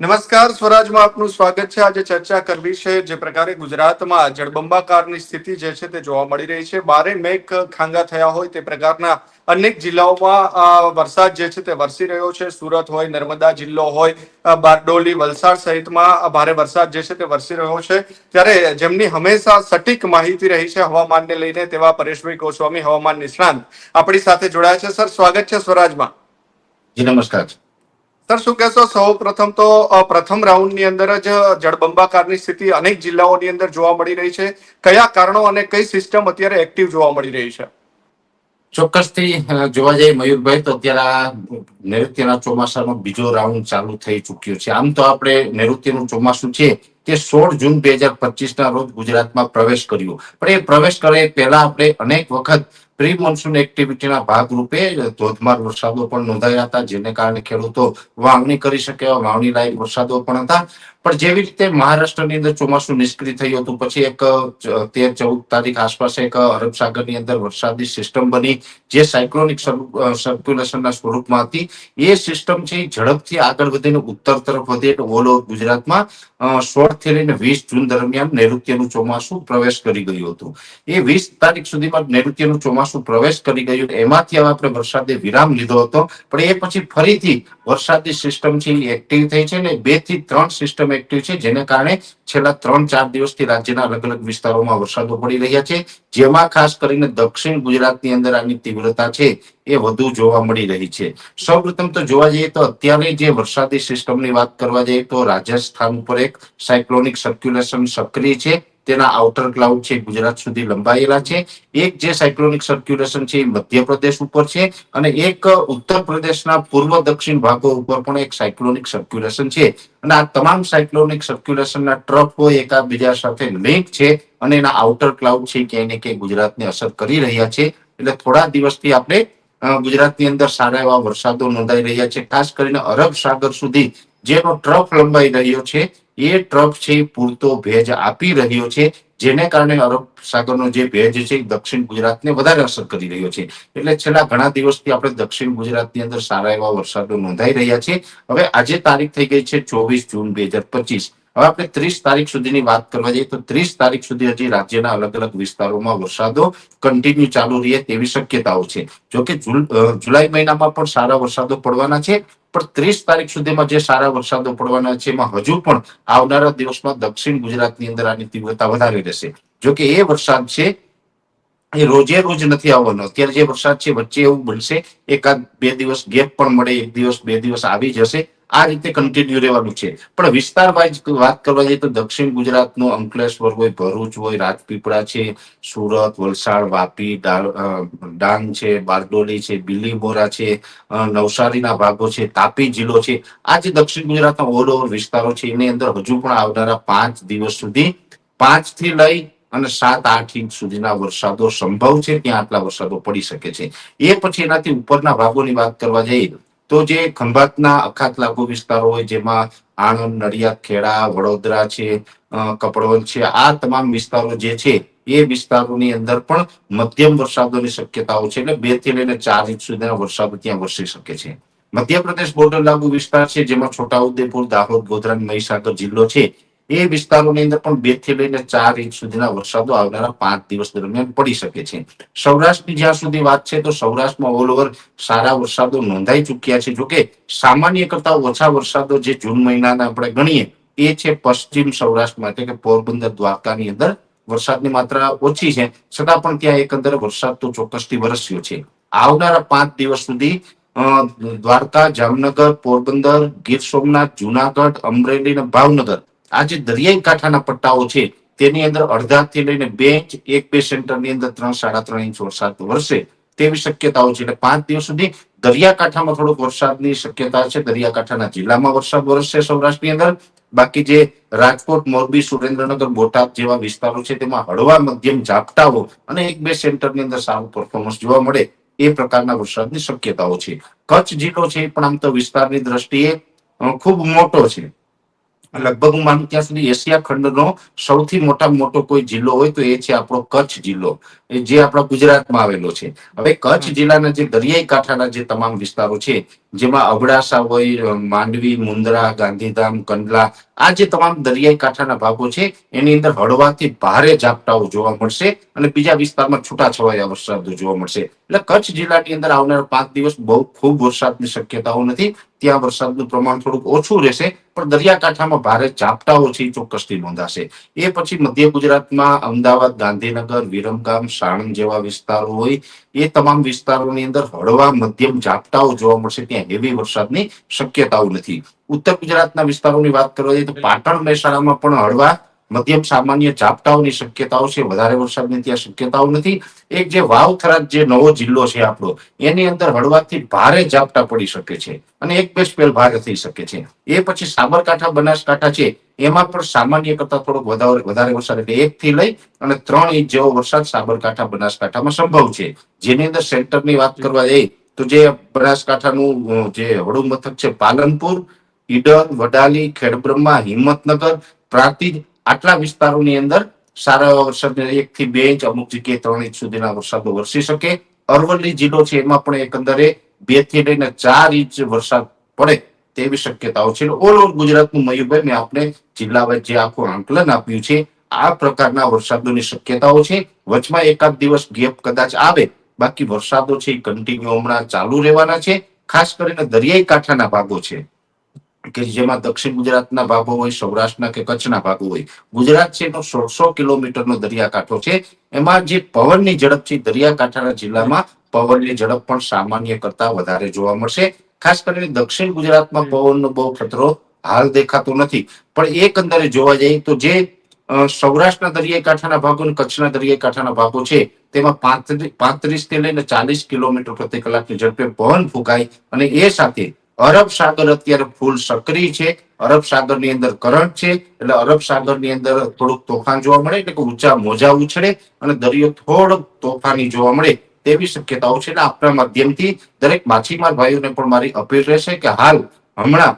નમસ્કાર, સ્વરાજમાં આપનું સ્વાગત છે. આજે ચર્ચા કરવી છે જે પ્રકારે ગુજરાતમાં જળબંબાકારની સ્થિતિ જે છે તે જોવા મળી રહી છે. બારે મેઘ ખાંગા થયા હોય તે પ્રકારના અનેક જિલ્લાઓમાં વરસાદ જે છે તે વરસી રહ્યો છે. સુરત હોય, નર્મદા જિલ્લો હોય બારડોલી, વલસાડ સહિતમાં ભારે વરસાદ જે છે તે વરસી રહ્યો છે. ત્યારે જેમની હંમેશા સટીક માહિતી રહી છે હવામાનને લઈને તેવા પરેશભાઈ ગોસ્વામી હવામાન નિષ્ણાંત આપણી સાથે જોડાયા છે. સર, સ્વાગત છે સ્વરાજમાં. નમસ્કાર. સર, શું કહેશો? સૌ પ્રથમ તો પ્રથમ રાઉન્ડની અંદર જ જળબંબાકારની સ્થિતિ અનેક જિલ્લાઓની અંદર જોવા મળી રહી છે. કયા કારણો અને કઈ સિસ્ટમ અત્યારે એક્ટિવ જોવા મળી રહી છે? ચોક્કસથી જોવા જઈએ મયુરભાઈ, તો અત્યારે આ નૈઋત્યના ચોમાસાનો બીજો રાઉન્ડ ચાલુ થઈ ચુક્યો છે. આમ તો આપણે નૈઋત્યનું ચોમાસું છે તે સોળ જૂન બે હજાર પચીસ ના રોજ ગુજરાતમાં પ્રવેશ કર્યો. પણ એ પ્રવેશ કરે પહેલા આપણે અનેક વખત પ્રી મોન્સૂન એક્ટિવિટીના ભાગરૂપે ધોધમાર વરસાદો પણ નોંધાયા હતા, જેને કારણે ખેડૂતો વાવણી કરી શકે એવા વાવણી લાયક વરસાદો પણ હતા. પણ જેવી રીતે મહારાષ્ટ્રની અંદર ચોમાસું નિષ્ક્રિય થયું હતું, પછી એક તેર, ચૌદ તારીખ આસપાસ એક અરબ સાગરની અંદર વરસાદની સિસ્ટમ બની, જે સાયક્લોનિક સર્ક્યુલેશનના સ્વરૂપમાં હતી. એ સિસ્ટમ છે ઝડપથી આગળ વધીને ઉત્તર તરફ વધી એટલે ઓલ ઓવર ગુજરાતમાં સોળથી લઈને વીસ જૂન દરમિયાન નૈઋત્યનું ચોમાસું પ્રવેશ કરી ગયું હતું. એ વીસ તારીખ સુધીમાં નૈઋત્યનું ચોમાસું પ્રવેશ કરી ગયું એમાંથી આપણે વરસાદે વિરામ લીધો હતો. પણ એ પછી ફરીથી વરસાદની સિસ્ટમ છે એ એક્ટિવ થઈ છે અને બેથી ત્રણ સિસ્ટમ એક્ટિવ છે, જેને કારણે છેલ્લા ત્રણ ચાર દિવસથી રાજ્યના અલગ અલગ વિસ્તારોમાં વરસાદો પડી રહ્યા છે. જેમાં ખાસ કરીને દક્ષિણ ગુજરાતની અંદર આની તીવ્રતા છે એ વધુ જોવા મળી રહી છે. સૌપ્રથમ તો જોવા જઈએ તો અત્યારે જે વરસાદી સિસ્ટમની વાત કરવા જઈએ તો રાજસ્થાન ઉપર એક સાયક્લોનિક સર્ક્યુલેશન સક્રિય છે. તેના આઉટર ક્લાઉડ છે, ગુજરાત સુધી લંબાયેલા છે. એક જે સાયક્લોનિક સર્ક્યુલેશન છે, એ મધ્યપ્રદેશ ઉપર છે અને એક ઉત્તર પ્રદેશના પૂર્વ દક્ષિણ ભાગો ઉપર પણ એક સાયક્લોનિક સર્ક્યુલેશન છે. અને આ તમામ સાયક્લોનિક સર્ક્યુલેશનના ટ્રફો એકાબીજા સાથે લિંક છે અને એના આઉટર ક્લાઉડ છે, ક્યાંય ને ક્યાંય ગુજરાતને અસર કરી રહ્યા છે. એટલે થોડા દિવસથી આપણે ગુજરાતની અંદર સારા એવા વરસાદો નોંધાઈ રહ્યા છે. ખાસ કરીને અરબ સાગર સુધી જેનો ટ્રફ લંબાઈ રહ્યો છે એ ટ્રફ છે પૂરતો ભેજ આપી રહ્યો છે, જેને કારણે અરબ સાગરનો જે ભેજ છે દક્ષિણ ગુજરાતને વધારે અસર કરી રહ્યો છે. એટલે છેલ્લા ઘણા દિવસથી આપણે દક્ષિણ ગુજરાતની અંદર સારા એવા વરસાદો નોંધાઈ રહ્યા છે. હવે આજે તારીખ થઈ ગઈ છે ચોવીસ જૂન બે હજાર પચીસ. હવે આપણે ત્રીસ તારીખ સુધીની વાત કરવા જઈએ તો ત્રીસ તારીખ સુધી હજી રાજ્યના અલગ અલગ વિસ્તારોમાં વરસાદો કન્ટિન્યુ ચાલુ રહે તેવી શક્યતાઓ છે. જોકે જુલાઈ મહિનામાં પણ સારા વરસાદો પડવાના છે, પણ ત્રીસ તારીખ સુધીમાં જે સારા વરસાદો પડવાના છે, એમાં હજુ પણ આવનારા દિવસમાં દક્ષિણ ગુજરાતની અંદર આની તીવ્રતા વધારે રહેશે. જોકે એ વરસાદ છે, એ રોજે રોજ નથી આવવાનો. અત્યારે જે વરસાદ છે, વચ્ચે એવું બનશે, એકાદ બે દિવસ ગેપ પણ મળે, એક દિવસ બે દિવસ આવી જશે આ રીતે કન્ટિન્યુ રહેવાનું છે. પણ વિસ્તાર વાઇઝ વાત કરવા જઈએ તો દક્ષિણ ગુજરાતનો અંકલેશ્વર હોય, ભરૂચ હોય, રાજપીપળા છે, સુરત, વલસાડ, વાપી ડાંગ છે, બારડોલી છે બિલીમોરા છે નવસારીના ભાગો છે, તાપી જિલ્લો છે. આ જે દક્ષિણ ગુજરાતના ઓલ ઓવર વિસ્તારો છે, એની અંદર હજુ પણ આવનારા પાંચ દિવસ સુધી પાંચથી લઈ અને સાત આઠ ઇંચ સુધીના વરસાદો સંભવ છે, ત્યાં આટલા વરસાદો પડી શકે છે. એ પછી એનાથી ઉપરના ભાગોની વાત કરવા જઈએ તો જે ખંભાતના અખાત લાગુ વિસ્તારો હોય જેમાં આણંદ નડિયાદ ખેડા વડોદરા છે અ, કપડવંજ છે આ તમામ વિસ્તારો જે છે એ વિસ્તારોની અંદર પણ મધ્યમ વરસાદોની શક્યતાઓ છે. એટલે બેથી લઈને ચાર ઇંચ સુધીના વરસાદ ત્યાં વરસી શકે છે. મધ્યપ્રદેશ બોર્ડર લાગુ વિસ્તાર છે જેમાં છોટાઉદેપુર દાહોદ ગોધરા મહીસાગર જિલ્લો છે. એ વિસ્તારોની અંદર પણ બેથી લઈને ચાર ઇંચ સુધીના વરસાદો આવનારા પાંચ દિવસ દરમિયાન પડી શકે છે. સૌરાષ્ટ્રની જ્યાં સુધી વાત છે, તો સૌરાષ્ટ્રમાં ઓલ ઓવર સારા વરસાદો નોંધાઈ ચુક્યા છે. જોકે સામાન્ય કરતા ઓછા વરસાદો જે જૂન મહિનાના આપણે ગણીએ, એ છે પશ્ચિમ સૌરાષ્ટ્રમાં. એટલે કે પોરબંદર, દ્વારકાની અંદર વરસાદની માત્રા ઓછી છે. છતાં પણ ત્યાં એકંદરે વરસાદ તો ચોક્કસથી વરસ્યો છે. આવનારા પાંચ દિવસ સુધી દ્વારકા, જામનગર, પોરબંદર, ગીર સોમનાથ, જુનાગઢ, અમરેલી અને ભાવનગર આ જે દરિયાઈ કાંઠાના પટ્ટાઓ છે, તેની અંદર અડધાથી લઈને બે ઇંચ એક બે સેન્ટરની અંદર ત્રણ સાડા ત્રણ ઇંચ વરસાદ વરસે તેવી શક્યતાઓ છે. એટલે પાંચ દિવસ સુધી દરિયાકાંઠામાં થોડોક વરસાદની શક્યતા છે. દરિયાકાંઠાના જિલ્લામાં વરસાદ વરસશે સૌરાષ્ટ્રની અંદર. બાકી જે રાજકોટ, મોરબી, સુરેન્દ્રનગર, બોટાદ જેવા વિસ્તારો છે, તેમાં હળવા મધ્યમ ઝાપટાઓ અને એક બે સેન્ટરની અંદર સારું પરફોર્મન્સ જોવા મળે એ પ્રકારના વરસાદની શક્યતાઓ છે. કચ્છ જિલ્લો છે પણ આમ તો વિસ્તારની દ્રષ્ટિએ ખૂબ મોટો છે. લગભગ હું માનું ત્યાં સુધી એશિયા ખંડનો સૌથી મોટા મોટો કોઈ જિલ્લો હોય તો એ છે આપણો કચ્છ જિલ્લો. જે આપણા ગુજરાતમાં આવેલો છે. હવે કચ્છ જિલ્લાના જે દરિયાઈ કાંઠાના જે તમામ વિસ્તારો છે જેમાં અબડાસા હોય માંડવી, મુન્દ્રા, ગાંધીધામ, કંડલા, આ જે તમામ દરિયાઈ કાંઠાના ભાગો છે, એની અંદર હળવાથી ભારે ઝાપટાઓ જોવા મળશે અને બીજા વિસ્તારમાં છૂટાછવાયા વરસાદ જોવા મળશે. એટલે કચ્છ જિલ્લાની અંદર આવનારા પાંચ દિવસ બહુ ખૂબ વરસાદની શક્યતાઓ નથી. ત્યાં વરસાદનું પ્રમાણ થોડુંક ઓછું રહેશે, પણ દરિયાકાંઠામાં ભારે ઝાપટાઓ છે ચોક્કસથી નોંધાશે. એ પછી મધ્ય ગુજરાતમાં અમદાવાદ, ગાંધીનગર, વિરમગામ, સાણંદ જેવા વિસ્તારો હોય, એ તમામ વિસ્તારોની અંદર હળવા મધ્યમ ઝાપટાઓ જોવા મળશે. ત્યાં હેવી વરસાદની શક્યતાઓ નથી. ઉત્તર ગુજરાતના વિસ્તારોની વાત કરવા તો પાટણ મહેસાણામાં પણ હળવા, મધ્યમ, સામાન્ય ઝાપટાઓની શક્યતાઓ છે. વધારે વરસાદની ત્યાં શક્યતાઓ નથી. એક જે વાવથરાદ જે નવો જિલ્લો છે આપણો, એની અંદર હળવાથી ભારે ઝાપટા પડી શકે છે અને એક બે સ્પેલ ભારે થઈ શકે છે. એ પછી સાબરકાંઠા, બનાસકાંઠા છે, એમાં પણ સામાન્ય કરતા થોડોક વધારે વધારે વરસાદ એટલે એક થી લઈ અને ત્રણ ઇંચ જેવો વરસાદ સાબરકાંઠા, બનાસકાંઠામાં સંભવ છે. જેની અંદર સેન્ટરની વાત કરવા જઈએ તો જે બનાસકાંઠાનું જે વડુ મથક છે, પાલનપુર, ઈડર, વડાલી, ખેડબ્રહ્મા, હિંમતનગર, પ્રાંતિજ, આટલા વિસ્તારોની અંદર સારા વરસાદ એક થી બે ઇંચ અમુક જગ્યાએ ત્રણ ઇંચ સુધીના વરસાદો વરસી શકે. અરવલ્લી જિલ્લો છે, એમાં પણ એકંદરે બેથી લઈને ચાર ઇંચ વરસાદ પડે તેવી શક્યતાઓ છે. ઓલ ઓવર ગુજરાતનું મયુરભાઈ, મેં આપણે જિલ્લા વાઇઝ જે આખું આંકલન આપ્યું છે, આ પ્રકારના વરસાદોની શક્યતાઓ છે. વચમાં એકાદ દિવસ ગેપ કદાચ આવે બાકી વરસાદો છે એ કન્ટિન્યુ હમણાં ચાલુ રહેવાના છે. ખાસ કરીને દરિયાઈ કાંઠાના ભાગો છે. કે જેમાં દક્ષિણ ગુજરાતના ભાગો હોય, સૌરાષ્ટ્રના કે કચ્છના ભાગો હોય. ગુજરાત છે એનો સોળસો કિલોમીટરનો દરિયાકાંઠો છે. એમાં જે પવનની ઝડપ છે, દરિયાકાંઠાના જિલ્લામાં પવનની ઝડપ પણ સામાન્ય કરતા વધારે જોવા મળશે. ખાસ કરીને દક્ષિણ ગુજરાતમાં પવનનો બહુ ખતરો હાલ દેખાતો નથી. પણ એકંદરે જોવા જઈએ તો જે સૌરાષ્ટ્રના દરિયાઈ ભાગો અને કચ્છના દરિયાઈ ભાગો છે. તેમાં પાંત્રીસથી લઈને ચાલીસ કિલોમીટર પ્રતિ કલાકની ઝડપે પવન ફૂંકાય અને એ સાથે અરબ સાગર અત્યારે ફૂલ સક્રિય છે. અરબ સાગરની અંદર કરંટ છે. એટલે અરબ સાગરની અંદર થોડુંક તોફાન જોવા મળે એટલે કે ઊંચા મોજા ઉછળે અને દરિયો થોડોક તોફાની જોવા મળે તેવી શક્યતાઓ છે. એટલે આપણા માધ્યમથી દરેક માછીમાર ભાઈઓને પણ મારી અપીલ રહેશે કે હાલ હમણાં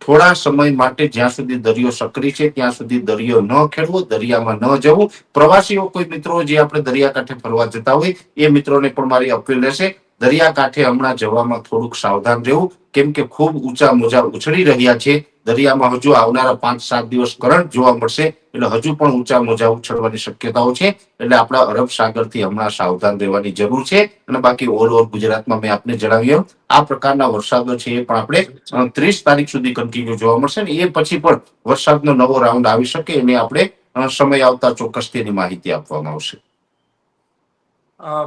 થોડા સમય માટે જ્યાં સુધી દરિયો સક્રિય છે, ત્યાં સુધી દરિયો ન ખેડવો, દરિયામાં ન જવું. પ્રવાસીઓ, કોઈ મિત્રો જે આપણે દરિયાકાંઠે ફરવા જતા હોય, એ મિત્રોને પણ મારી અપીલ રહેશે, દરિયાકાંઠે હમણાં જવામાં થોડુંક સાવધાન રહેવું. કેમ કે ખૂબ ઊંચા મોજા ઉછળી રહ્યા છે દરિયામાં હજુ આવનારા પાંચ સાત દિવસ કરંટ જોવા મળશે. એટલે હજુ પણ ઊંચા મોજા ઉછળવાની શક્યતાઓ છે. એટલે આપણા અરબ સાગરથી હમણાં સાવધાન રહેવાની જરૂર છે. અને બાકી ઓલ ઓવર ગુજરાતમાં મેં આપને જણાવ્યું આ પ્રકારના વરસાદો છે એ પણ આપણે ત્રીસ તારીખ સુધી કન્ટિન્યુ જોવા મળશે ને એ પછી પણ વરસાદનો નવો રાઉન્ડ આવી શકે એને આપણે સમય આવતા ચોક્કસ તેની માહિતી આપવામાં આવશે.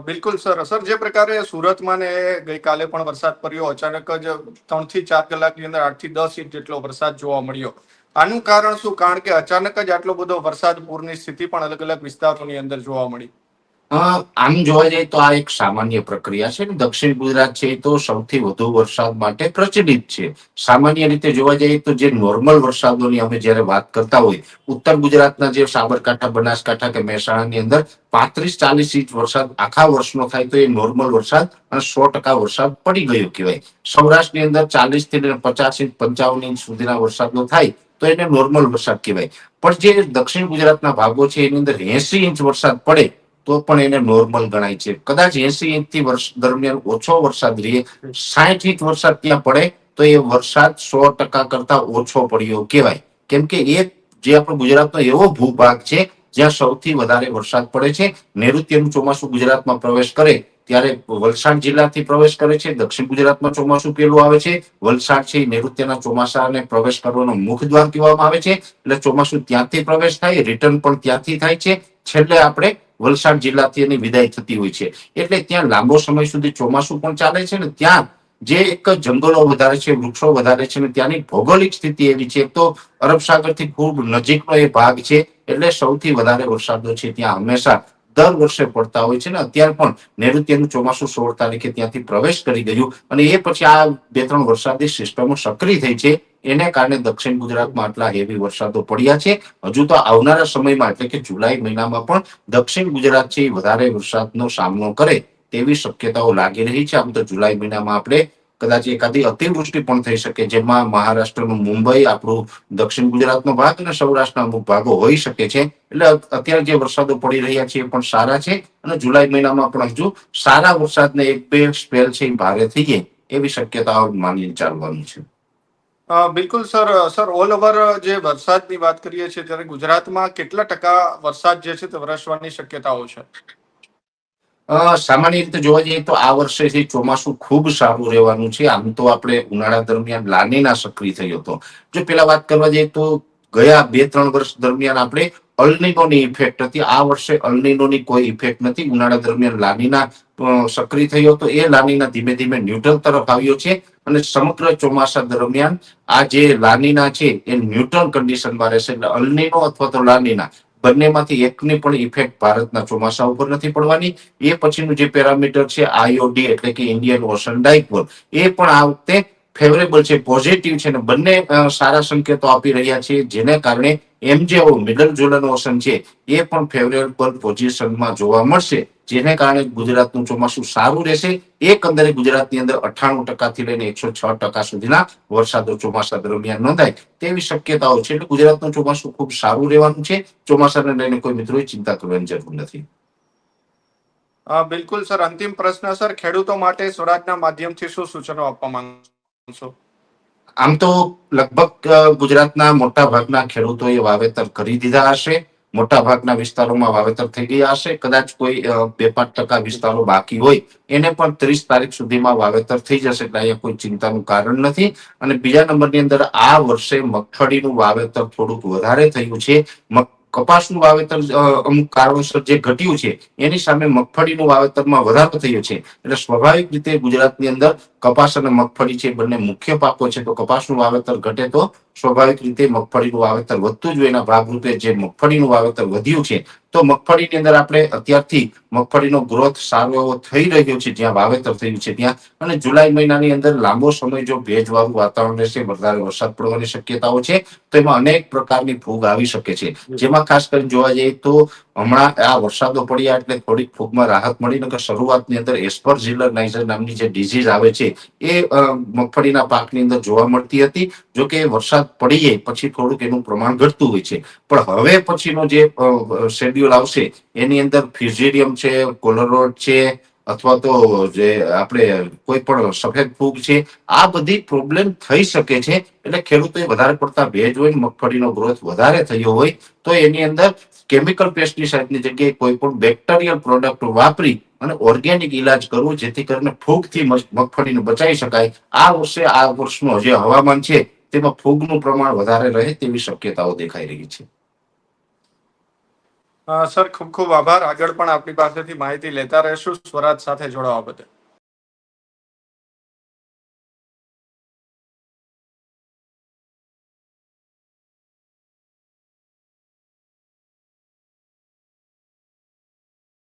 બિલકુલ સર. સર જે પ્રકારે સુરતમાં ને ગઈકાલે પણ વરસાદ પડ્યો, અચાનક જ ત્રણથી ચાર કલાકની અંદર આઠથી દસ ઇંચ જેટલો વરસાદ જોવા મળ્યો. આનું કારણ શું? કારણ કે અચાનક જ આટલો બધો વરસાદ પૂરની સ્થિતિ પણ અલગ અલગ વિસ્તારોની અંદર જોવા મળી. આમ જોવા જઈએ તો આ એક સામાન્ય પ્રક્રિયા છે દક્ષિણ ગુજરાત છે તો સૌથી વધુ વરસાદ માટે પ્રચલિત છે. સામાન્ય રીતે જોવા જઈએ તો જે નોર્મલ વરસાદોની અમે જ્યારે વાત કરતા હોય, ઉત્તર ગુજરાતના જે સાબરકાંઠા, બનાસકાંઠા કે મહેસાણાની અંદર પાંત્રીસ ચાલીસ ઇંચ વરસાદ આખા વર્ષનો થાય તો એ નોર્મલ વરસાદ અને સો ટકા વરસાદ પડી ગયો કહેવાય. સૌરાષ્ટ્રની અંદર ચાલીસથી પચાસ ઇંચ, પંચાવન ઇંચ સુધીના વરસાદનો થાય તો એને નોર્મલ વરસાદ કહેવાય. પણ જે દક્ષિણ ગુજરાતના ભાગો છે એની અંદર એસી ઇંચ વરસાદ પડે તો પણ એને નોર્મલ ગણાય છે. કદાચ એસી ઇંચ વર્ષ દરમિયાન ઓછો વરસાદ રહે સાઠ ઇંચ વરસાદ ત્યાં પડે, તો એ વરસાદ સો ટકા કરતા ઓછો પડ્યો કહેવાય. કેમ કે એ જે આપણો ગુજરાતનો એવો ભૂભાગ છે, જ્યાં સૌથી વધારે વરસાદ પડે છે, નૈઋત્યનું ચોમાસું ગુજરાતમાં પ્રવેશ કરે, ત્યારે વલસાડ જિલ્લાથી પ્રવેશ કરે છે, દક્ષિણ ગુજરાતમાં ચોમાસું પેલું આવે છે, વલસાડ છે નૈઋત્યના ચોમાસાને પ્રવેશ કરવાનો મુખ દ્વાર કહેવામાં આવે છે, એટલે ચોમાસું ત્યાંથી પ્રવેશ થાય રિટર્ન પણ ત્યાંથી થાય છે. છેલ્લે આપણે વલસાડ જિલ્લાથી એની વિદાય થતી હોય છે. એટલે ત્યાં લાંબો સમય સુધી ચોમાસું પણ ચાલે છે ને ત્યાં જે એક જંગલો વધારે છે, વૃક્ષો વધારે છે ને ત્યાંની ભૌગોલિક સ્થિતિ એવી છે. તો અરબ સાગરથી ખૂબ નજીકનો એ ભાગ છે, એટલે સૌથી વધારે વરસાદો છે ત્યાં હંમેશા દર વર્ષે પડતા હોય છે ને અત્યારે પણ નૈઋત્યનું ચોમાસું સોળ તારીખે ત્યાંથી પ્રવેશ કરી ગયું અને એ પછી આ બે ત્રણ વરસાદી સિસ્ટમો સક્રિય થઈ છે. એને કારણે દક્ષિણ ગુજરાતમાં આટલા હેવી વરસાદો પડ્યા છે. હજુ તો આવનારા સમયમાં, એટલે કે જુલાઈ મહિનામાં પણ દક્ષિણ ગુજરાત છે વધારે વરસાદનો સામનો કરે તેવી શક્યતાઓ લાગી રહી છે. આમ તો જુલાઈ મહિનામાં આપણે કદાચ એકાદી અતિવૃષ્ટિ પણ થઈ શકે, જેમાં મહારાષ્ટ્રનું મુંબઈ આપણું દક્ષિણ ગુજરાતનો ભાગ અને સૌરાષ્ટ્રના અમુક ભાગો હોઈ શકે છે. એટલે અત્યારે જે વરસાદો પડી રહ્યા છે એ પણ સારા છે અને જુલાઈ મહિનામાં પણ હજુ સારા વરસાદને એક બે સ્પેલ છે એ ભારે થઈ જાય એવી શક્યતાઓ માની ચાલવાની છે. બિલકુલ સર. સર, ઓલ ઓવર જે વરસાદની વાત કરીએ છીએ, ત્યારે ગુજરાતમાં કેટલા ટકા વરસાદ જે છે તે વરસવાની શક્યતાઓ છે? સામાન્ય રીતે જોવા જઈએ તો આ વર્ષેથી ચોમાસું ખૂબ સારું રહેવાનું છે, આમ તો આપણે ઉનાળા દરમિયાન લાનીના સક્રિય થયો હતો. જો પેલા વાત કરવા જઈએ તો ગયા બે ત્રણ વર્ષ દરમિયાન આપણે અલનીનોની ઇફેક્ટ હતી. આ વર્ષે અલ્નિનોની કોઈ ઇફેક્ટ નથી. ઉનાળા દરમિયાન લાનીના સક્રિય થયો હતો. એ લાનીના ધીમે ધીમે ન્યુટ્રલ તરફ આવ્યો છે અને સમગ્ર ચોમાસા દરમિયાન આ જે લાનીના છે એ ન્યુટ્રલ કન્ડિશનમાં રહેશે. એટલે અલ્નિનો અથવા તો લાનીના બંનેમાંથી એકની પણ ઇફેક્ટ ભારતના ચોમાસા ઉપર નથી પડવાની. એ પછીનું જે પેરામીટર છે આઈઓડી એટલે કે ઇન્ડિયન ઓશન ડાયપોલ એ પણ આ વખતે ફેવરેબલ છે પોઝિટિવ છે ને બંને સારા સંકેતો આપી રહ્યા છે. જેને કારણે એમજેઓ મિડલ જોલન ઓશન છે, એ પણ ફેવરેબલ પોઝિશનમાં જોવા મળશે, જેને કારણે ગુજરાતનું ચોમાસું સારું રહેશે. એકંદરે ગુજરાતની અંદર અઠ્ઠાણું ટકાથી લઈને એકસો છ ટકા સુધીના વરસાદો ચોમાસા દરમિયાન નોંધાય. તેવી શક્યતાઓ છે, એટલે ગુજરાતનું ચોમાસું ખૂબ સારું રહેવાનું છે. ચોમાસાને લઈને કોઈ મિત્રોએ ચિંતા કરવાની જરૂર નથી. બિલકુલ, સર. અંતિમ પ્રશ્ન, સર. ખેડૂતો માટે સ્વરાજના માધ્યમથી શું સૂચનો આપવા માંગશો? આમ તો લગભગ ગુજરાતના મોટા ભાગના ખેડૂતોએ વાવેતર કરી દીધા હશે. મોટા ભાગના વિસ્તારોમાં વાવેતર થઈ ગયા હશે. કદાચ કોઈ બે પાંચ ટકા વિસ્તારો બાકી હોય, એને પણ ત્રીસ તારીખ સુધીમાં વાવેતર થઈ જશે એટલે અહીંયા કોઈ ચિંતાનું કારણ નથી. અને બીજા નંબરની અંદર આ વર્ષે મગફળીનું વાવેતર થોડુંક વધારે થયું છે. કપાસનું વાવેતર અમુક કારણોસર જે ઘટ્યું છે, એની સામે મગફળીનું વાવેતરમાં વધારો થયો છે. એટલે સ્વાભાવિક રીતે ગુજરાતની અંદર કપાસ અને મગફળી છે બંને મુખ્ય પાકો છે. તો કપાસનું વાવેતર ઘટે તો સ્વાભાવિક રીતે મગફળીનું વાવેતર વધતું જ એના ભાગરૂપે જે મગફળીનું વાવેતર વધ્યું છે, તો મગફળીની અંદર આપણે અત્યારથી મગફળીનો ગ્રોથ સારો એવો થઈ રહ્યો છે, જ્યાં વાવેતર થયું છે ત્યાં. અને જુલાઈ મહિનાની અંદર લાંબો સમય જો ભેજવાળું વાતાવરણ રહેશે, વધારે વરસાદ પડવાની શક્યતાઓ છે, તો એમાં અનેક પ્રકારની ફૂગ આવી શકે છે. જેમાં ખાસ કરીને જોવા જઈએ તો હમણાં આ વરસાદો પડ્યા એટલે થોડીક ફૂગમાં રાહત મળી, નકર શરૂઆતની અંદર એસ્પરઝિલર નાઇઝર નામની જે ડિઝીઝ આવે છે, એ મગફળીના પાકની અંદર જોવા મળતી હતી. જો કે વરસાદ પડીએ પછી થોડુંક એનું પ્રમાણ ઘટતું હોય છે. પણ હવે પછીનો જે શેડ્યુલ આવશે, એની અંદર ફ્યુઝેરિયમ છે, કોલરોડ છે, અથવા તો જે આપણે કોઈ પણ સફેદ ફૂગ છે, આ બધી પ્રોબ્લેમ થઈ શકે છે. એટલે ખેડૂતોએ વધારે પડતા ભેજ હોય મગફળીનો ગ્રોથ વધારે થયો હોય, તો એની અંદર કેમિકલ પેસ્ટિસાઇડની જગ્યાએ કોઈ પણ બેક્ટેરિયલ પ્રોડક્ટ વાપરી અને ઓર્ગેનિક ઈલાજ કરવો, જેથી કરીને ફૂગથી મગ- મગફળીને બચાવી શકાય. આ વર્ષે, આ વર્ષનું જે હવામાન છે તેમાં ફૂગનું પ્રમાણ વધારે રહે તેવી શક્યતાઓ દેખાઈ રહી છે. સર, ખૂબ ખૂબ આભાર. આગળ પણ આપની પાસેથી માહિતી લેતા રહેશું. સ્વરાજ સાથે જોડાવા બદલ.